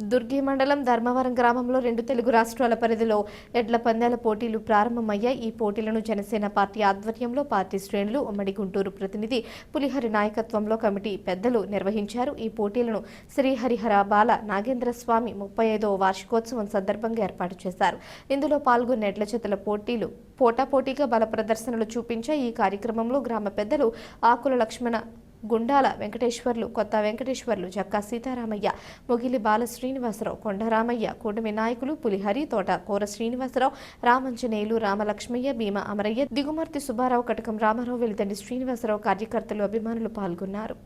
దుర్గి మండలం ధర్మవరం గ్రామంలో రెండు తెలుగు రాష్ట్రాల పరిధిలో ఎడ్ల పందాల పోటీలు ప్రారంభమయ్యాయి. ఈ పోటీలను జనసేన పార్టీ ఆధ్వర్యంలో పార్టీ శ్రేణులు ఉమ్మడి గుంటూరు ప్రతినిధి పులిహరి నాయకత్వంలో కమిటీ పెద్దలు నిర్వహించారు. ఈ పోటీలను శ్రీహరిహర బాల నాగేంద్ర స్వామి ముప్పై ఐదవ వార్షికోత్సవం సందర్భంగా ఏర్పాటు చేశారు. ఇందులో పాల్గొన్న ఎడ్ల చేతుల పోటీలు పోటాపోటీగా బల ప్రదర్శనలు చూపించే ఈ కార్యక్రమంలో గ్రామ పెద్దలు ఆకుల లక్ష్మణ గుండాల వెంకటేశ్వర్లు కొత్త వెంకటేశ్వర్లు జక్కా సీతారామయ్య ముగిలి బాల శ్రీనివాసరావు కొండరామయ్య కూటమి నాయకులు పులిహరి తోట కోర శ్రీనివాసరావు రామంజనేయులు రామలక్ష్మయ్య భీమా అమరయ్య దిగుమర్తి సుబ్బారావు కటకం రామారావు వెలిదండి శ్రీనివాసరావు కార్యకర్తలు అభిమానులు పాల్గొన్నారు.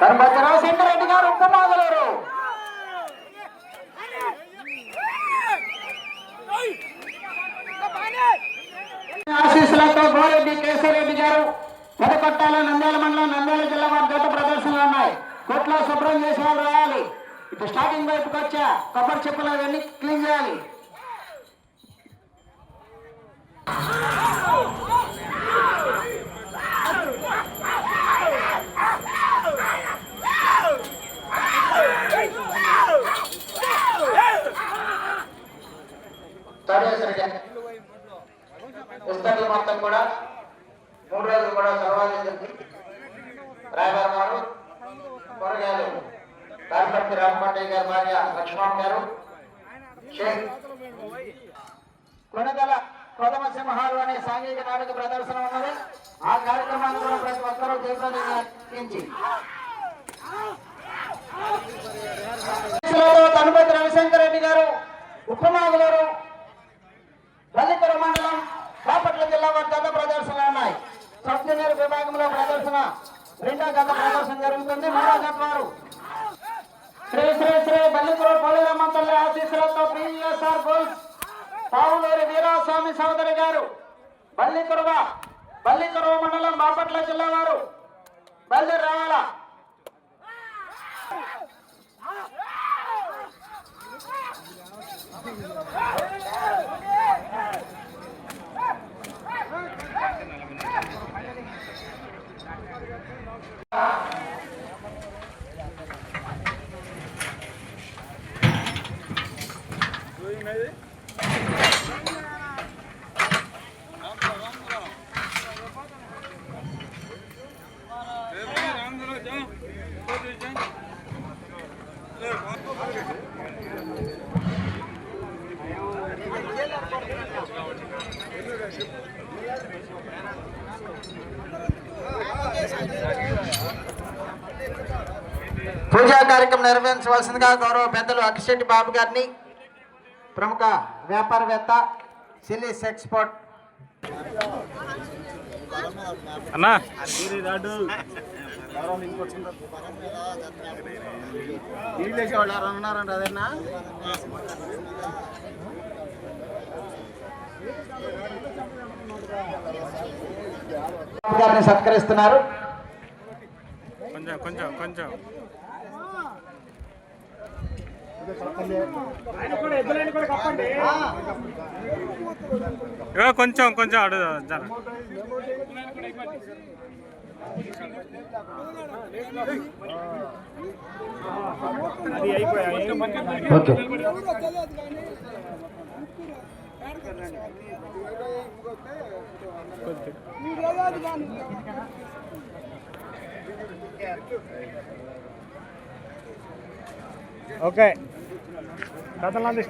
ధర్మజ రాజశేఖర గారు ఉప్పమాగలరు ఆశీస్సులతో గోరెడ్డి కేశవరెడ్డి గారు పెదకొట్టాల నంద్యాల మండలం నంద్యాల జిల్లా వారి గత ప్రదర్శనలు ఉన్నాయి. కొట్లో శుభ్రం చేసే వాళ్ళు రాయాలి ఇటు స్టార్టింగ్ వైపుకి వచ్చా కొబ్బరి చెప్పులు అవన్నీ క్లీన్ చేయాలి. పుస్తకాలు మొత్తం కూడా మూడు రోజులు కూడా చదవాలి రాయబారం గారు కూరగాయలు రాజపర్తి రామపట్టయ్య గారి భార్య లక్ష్మణ్ గారు కొనగల కొదమ సింహాలు అనే సాంఘిక నాటక ప్రదర్శన ఉన్నది. ఆ కార్యక్రమాన్ని కూడా ప్రతి ఒక్కరూ తీర్చి తనుపతి రవిశంకర్ రెడ్డి గారు ఉపనాథ్ గారు మండలం బాపట్ల జిల్లా వారి గత ప్రదర్శనలు ఉన్నాయి సబ్ జూనియర్ విభాగంలో ప్రదర్శన రెండో గత ప్రదర్శన జరుగుతుంది. మూడో జత వారు. శ్రీ శ్రీ శ్రీ బల్లిపుర పోలేరమ్మ తల్లి ఆశీస్సులతో పిఎస్ఆర్ గోల్స్ పావులూరి వీరాస్వామి సోదరి గారు బల్లికురువ బల్లికురువ మండలం బాపట్ల జిల్లా వారు బల్లి రావాలా? పూజా కార్యక్రమం నిర్వహించవలసిందిగా గౌరవ పెద్దలు అక్కిశెట్టి బాబు గారిని ప్రముఖ వ్యాపారవేత్త సిలీస్ ఎక్స్పోర్ట్ అన్నా. వాళ్ళు ఉన్నారంట అదేనా బాబు గారిని సత్కరిస్తున్నారు. కొంచెం కొంచెం కొంచెం. కొంచెం కొంచెం అడు జర. ఓకే. ఓకే కథలు స్టేజ్